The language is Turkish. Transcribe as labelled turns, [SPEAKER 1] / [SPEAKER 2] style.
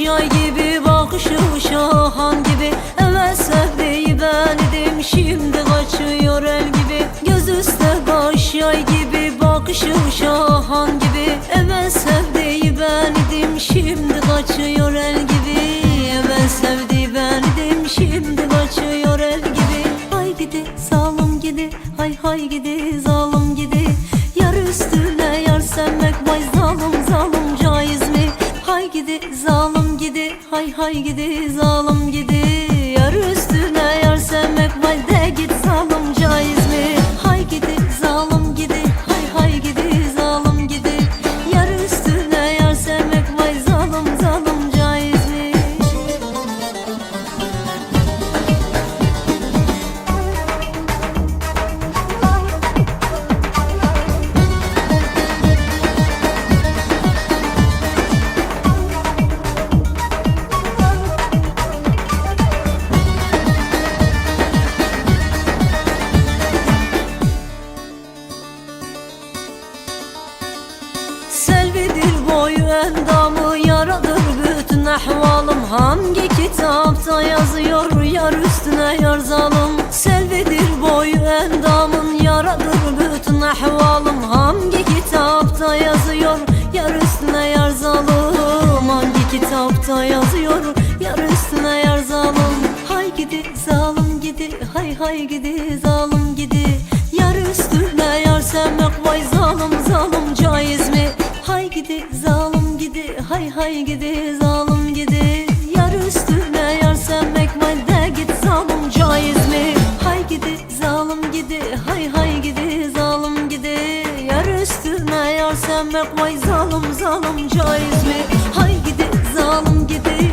[SPEAKER 1] yay gibi bakışı şahan gibi. Evet sevdiği ben idim şimdi kaçıyor el gibi. Göz üstte baş yay gibi bakışı şahan gibi. Evet sevdiği ben idim şimdi kaçıyor el gibi. Evet sevdiği ben idim şimdi kaçıyor el gibi. Hay gidi zalim gidi hay hay gidi zalim gidi. Yar üstüne yar sevmek vay gidi zalim gidi hay hay gidi zalim gidi ahvalım. Hangi kitapta yazıyor? Yar üstüne yar zalim Selvidir boyu endamın yaradır bütün ahvalım. Hangi kitapta yazıyor? Yar üstüne yar zalim Hangi kitapta yazıyor? Yar üstüne yar zalim Hay gidi zalim gidi hay hay gidi zalim gidi. Yar üstüne yar sevmek vay zalim zalim caiz mi? Hay gidi zalim gidi hay hay gidi zalim gidi hay hay gidi zalim gidi Yar üstüne yar sevmek vay zalim zalim caiz mi? Hay gidi zalim gidi